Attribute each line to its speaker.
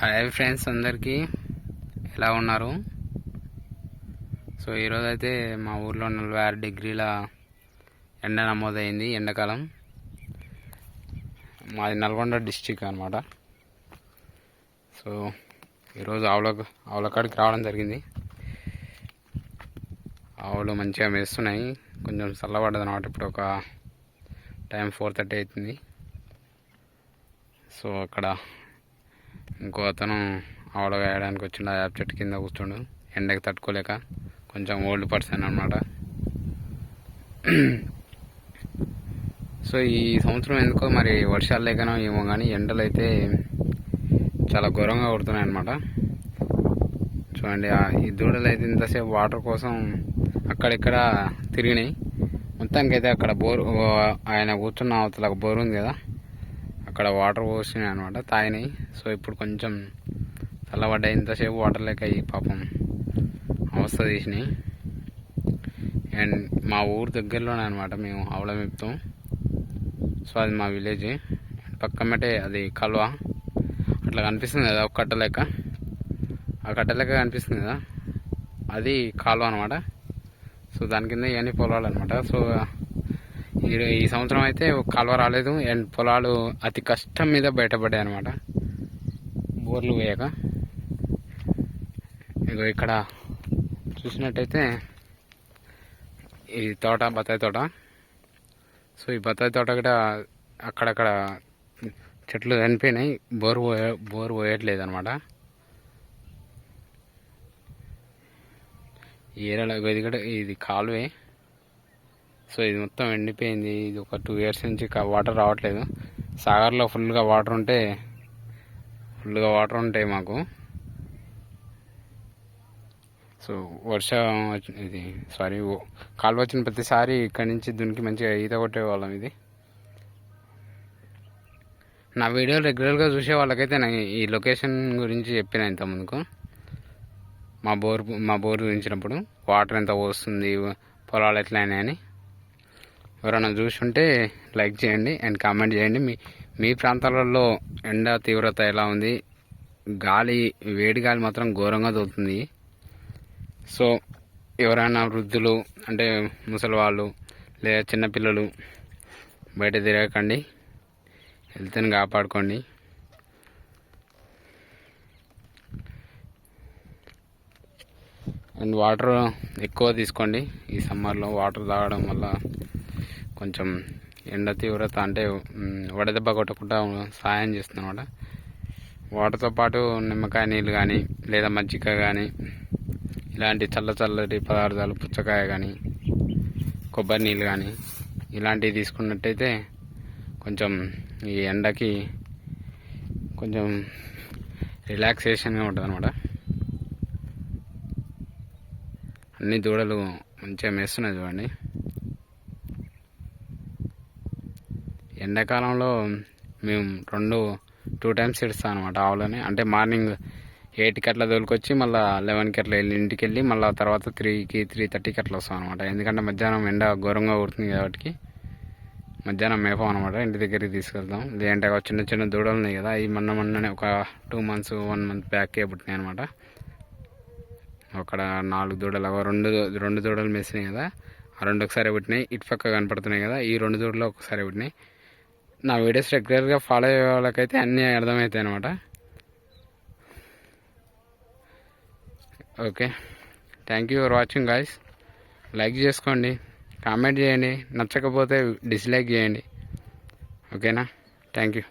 Speaker 1: Hi friends అందరికీ ఎలా ఉన్నారు? సో ఈరోజు అయితే మా ఊర్లో నలభై ఆరు డిగ్రీల ఎండ నమోదైంది ఎండాకాలం. మాది నల్గొండ డిస్టిక్ అనమాట సో ఈరోజు ఆవుల ఆవులకాడికి రావడం జరిగింది. ఆవులు మంచిగా మేస్తున్నాయి. కొంచెం చల్లబడ్డది అనమాట ఇప్పుడు ఒక టైం ఫోర్ థర్టీ అవుతుంది సో అక్కడ ఇంకో అతను ఆవిడ వేయడానికి వచ్చిండు ఆ యాప్ చెట్టు కింద కూర్చుండు. ఎండకి తట్టుకోలేక కొంచెం ఓల్డ్ పర్సన్ అనమాట సో ఈ సంవత్సరం ఎందుకో మరి వర్షాలు లేకనో ఏమో కానీ ఎండలు అయితే చాలా ఘోరంగా కొడుతున్నాయి అనమాట చూడండి ఈ దూడలు అయితే ఇంతసేపు వాటర్ కోసం అక్కడిక్కడ తిరిగినాయి. మొత్తానికి అయితే అక్కడ బోర్ ఆయన కూర్చున్న అవతల ఒక బోర్ ఉంది కదా. అక్కడ వాటర్ పోసినాయి అనమాట తాగినాయి. సో ఇప్పుడు కొంచెం చల్లబడ్డాయి ఇంతసేపు వాటర్ లేక ఈ పాపం అవస్థ తీసినాయి. అండ్ మా ఊరు దగ్గరలోనే అనమాట మేము అవలం మెప్తాం. సో అది మా విలేజ్. పక్కమ్మటే అది కల్వ. అట్లా కనిపిస్తుంది కదా ఒక కట్టలేక ఆ కట్టలేక కనిపిస్తుంది కదా. అది కాలువ అనమాట సో దాని కింద ఇవన్నీ పొలాలు అనమాట సో ఈ ఈ సంవత్సరం అయితే కాలువ రాలేదు. అండ్ పొలాలు అతి కష్టం మీద బయటపడ్డాయి అనమాట బోర్లు వేయక. ఇగో ఇక్కడ చూసినట్టయితే ఈ తోట బత్తాయి తోట. సో ఈ బత్తాయి తోట కూడా అక్కడక్కడ చెట్లు చనిపోయినాయి బోర్ పోయే బోర్ పోయట్లేదు అనమాట ఈ ఏరియాలో ఇది కూడా ఇది కాలువే. సో ఇది మొత్తం ఎండిపోయింది. ఇది ఒక టూ ఇయర్స్ నుంచి వాటర్ రావట్లేదు. సాగర్లో ఫుల్గా వాటర్ ఉంటే ఫుల్గా వాటర్ ఉంటాయి మాకు. సో వర్షం ఇది సారీ కాలు వచ్చిన ప్రతిసారి ఇక్కడి నుంచి దునికి మంచిగా ఈత కొట్టేవాళ్ళం ఇది. నా వీడియోలు రెగ్యులర్గా చూసే వాళ్ళకైతే నేను ఈ లొకేషన్ గురించి చెప్పిన ఇంతకుముందుకు. మా బోర్ మా బోర్ గురించినప్పుడు వాటర్ ఎంత వస్తుంది పొలాలు ఎట్లా అని ఎవరైనా చూసుంటే లైక్ చేయండి అండ్ కామెంట్ చేయండి. మీ మీ ప్రాంతాలలో ఎండ తీవ్రత ఎలా ఉంది? గాలి వేడి గాలి మాత్రం ఘోరంగా దొరుకుతుంది సో ఎవరైనా వృద్ధులు అంటే ముసలి వాళ్ళు లేదా చిన్నపిల్లలు బయట తిరగకండి. హెల్త్ని కాపాడుకోండి. అండ్ వాటర్ ఎక్కువ తీసుకోండి. ఈ సమ్మర్లో వాటర్ తాగడం వల్ల కొంచెం ఎండ తీవ్రత అంటే వడదెబ్బ కొట్టకుండా సహాయం చేస్తుంది అనమాట వాటర్తో పాటు నిమ్మకాయ నీళ్ళు కానీ లేదా మజ్జిగ కానీ ఇలాంటి చల్ల చల్లటి పదార్థాలు పుచ్చకాయ కానీ కొబ్బరి నీళ్ళు కానీ ఇలాంటివి తీసుకున్నట్టయితే కొంచెం ఈ ఎండకి కొంచెం రిలాక్సేషన్గా ఉంటుంది అనమాట అన్ని దూడలు మంచిగా మేస్తున్నాయి చూడండి. ఎండాకాలంలో మేము రెండు టూ టైమ్స్ ఇడుస్తాం అనమాట ఆవులని. అంటే మార్నింగ్ ఎయిట్కి అట్లా తోలుకొచ్చి మళ్ళీ లెవెన్కి అట్లా వెళ్ళి ఇంటికి వెళ్ళి మళ్ళీ తర్వాత త్రీకి త్రీ థర్టీకి అట్లా వస్తాం అనమాట ఎందుకంటే మధ్యాహ్నం ఎండ ఘోరంగా కొడుతుంది కాబట్టి మధ్యాహ్నం మేపం అనమాట ఇంటి దగ్గరికి తీసుకెళ్తాం. లేదంటే చిన్న చిన్న దూడలు ఉన్నాయి కదా ఈ మొన్న మొన్ననే ఒక టూ మంత్స్ వన్ మంత్ బ్యాకే పుట్టినాయి అనమాట అక్కడ నాలుగు దూడలు రెండు రెండు దూడలు మేసినాయి కదా ఆ రెండు ఒకసారి పుట్టినాయి. ఇటు పక్క కనపడుతున్నాయి కదా ఈ రెండు దూడలు ఒకసారి పుట్టినాయి. నా వీడియోస్ రెగ్యులర్గా ఫాలో అయ్యే వాళ్ళకైతే అన్నీ అర్థమవుతాయి అనమాట okay. Thank you for watching guys like చేసుకోండి. కామెంట్ చేయండి. నచ్చకపోతే డిస్లైక్ చేయండి. ఓకేనా? Thank you